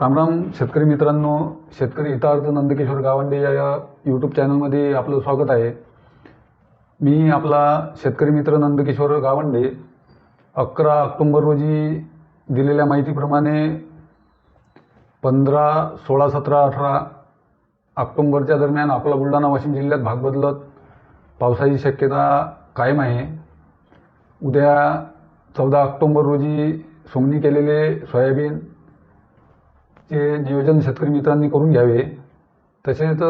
रामराम शेतकरी मित्रांनो शेतकरी हितार्थ नंदकिशोर गावंडे या यूट्यूब चॅनलमध्ये आपलं स्वागत आहे. मी आपला शेतकरी मित्र नंदकिशोर गावंडे अकरा ऑक्टोंबर रोजी दिलेल्या माहितीप्रमाणे पंधरा सोळा सतरा अठरा ऑक्टोंबरच्या दरम्यान अकोला बुलढाणा वाशिम जिल्ह्यात भाग बदलत पावसाची शक्यता कायम आहे. उद्या चौदा ऑक्टोंबर रोजी सोंगणी केलेले सोयाबीन हे नियोजन शेतकरी मित्रांनी करून घ्यावे. तसेच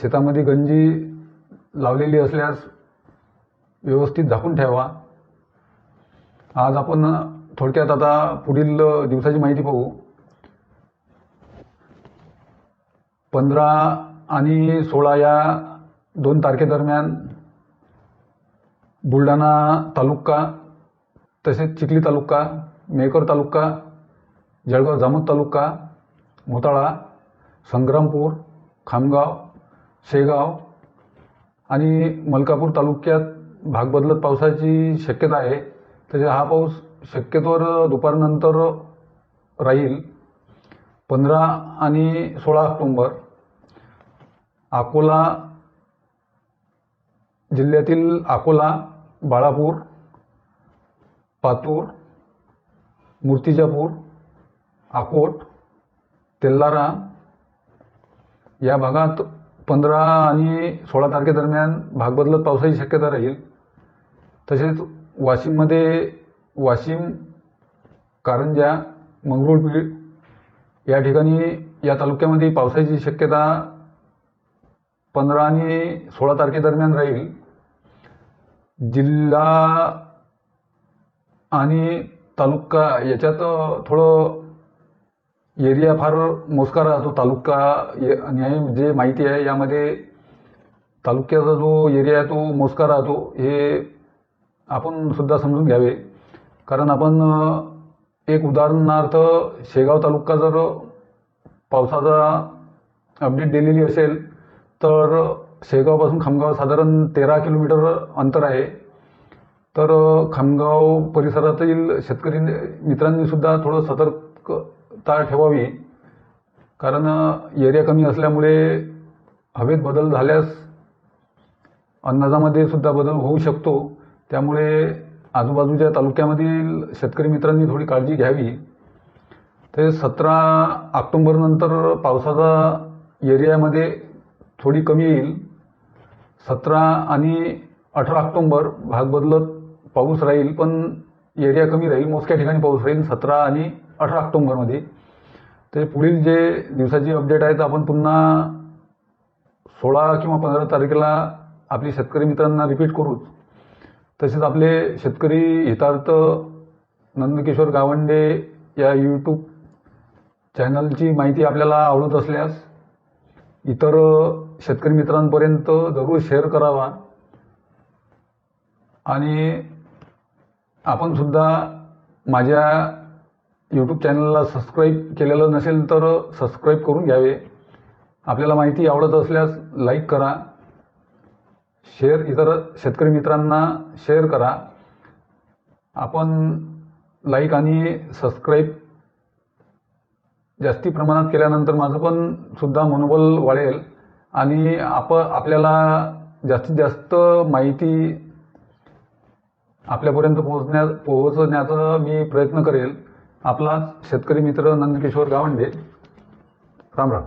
शेतामध्ये गंजी लावलेली असल्यास व्यवस्थित झाकून ठेवा. आज आपण थोडक्यात आता पुढील दिवसाची माहिती पाहू. पंधरा आणि सोळा या दोन तारखेदरम्यान बुलढाणा तालुका तसेच चिखली तालुका मेकर तालुका जळगाव जामोद तालुका मोताळा संग्रामपूर खामगाव शेगाव आणि मलकापूर तालुक्यात भाग बदलत पावसाची शक्यता आहे. तसे हा पाऊस शक्यतोवर दुपारनंतर राहील. पंधरा आणि सोळा ऑक्टोंबर अकोला जिल्ह्यातील अकोला बाळापूर पातूर मूर्तिजापूर अकोट तेल्लारा या भागात पंधरा आणि सोळा तारखेदरम्यान भाग बदलत पावसाची शक्यता राहील. तसेच वाशिममध्ये वाशिम कारंजा मंगरुळपीठ या ठिकाणी या तालुक्यामध्ये पावसाची शक्यता पंधरा आणि सोळा तारखेदरम्यान राहील. जिल्हा आणि तालुका याच्यात थोडं एरिया फार मोजका राहतो तालुका आणि जे माहिती आहे यामध्ये तालुक्याचा जो एरिया आहे तो मोजका राहतो हे आपण सुद्धा समजून घ्यावे. कारण आपण एक उदाहरणार्थ शेगाव तालुका जर पावसाचा अपडेट दिलेली असेल तर शेगावपासून खामगाव साधारण तेरा किलोमीटर अंतर आहे. तर खामगाव परिसरातील शेतकरी मित्रांनी सुद्धा थोडं ताळ ठेवावी. कारण एरिया कमी असल्यामुळे हवेत बदल झाल्यास अंदाजामध्ये सुद्धा बदल होऊ शकतो. त्यामुळे आजूबाजूच्या तालुक्यामधील शेतकरी मित्रांनी थोडी काळजी घ्यावी. ते सतरा ऑक्टोंबरनंतर पावसाचा एरियामध्ये थोडी कमी येईल. सतरा आणि अठरा ऑक्टोंबर भाग बदलत पाऊस राहील पण एरिया कमी राहील. मोजक्या ठिकाणी पाऊस राहील. सतरा आणि अठरा ऑक्टोंबरमध्ये. ते पुढील जे दिवसाची अपडेट आहे तर आपण पुन्हा सोळा किंवा पंधरा तारखेला आपली शेतकरी मित्रांना रिपीट करूच. तसेच आपले शेतकरी हितार्थ नंदकिशोर गावंडे या यूट्यूब चॅनलची माहिती आपल्याला आवडत असल्यास इतर शेतकरी मित्रांपर्यंत जरूर शेअर करावा. आणि आपणसुद्धा माझ्या यूट्यूब चॅनलला सबस्क्राईब केलेलं नसेल तर सबस्क्राईब करून घ्यावे. आपल्याला माहिती आवडत असल्यास लाईक करा. शेअर इतर शेतकरी मित्रांना शेअर करा. आपण लाईक आणि सबस्क्राईब जास्ती प्रमाणात केल्यानंतर माझं पण सुद्धा मनोबल वाढेल आणि आप आपल्याला जास्तीत जास्त माहिती आपल्यापर्यंत पोहोचण्या पोहोचण्याचा मी प्रयत्न करेल. आपला शेतकरी मित्र नंदकिशोर गावंडे. राम राम.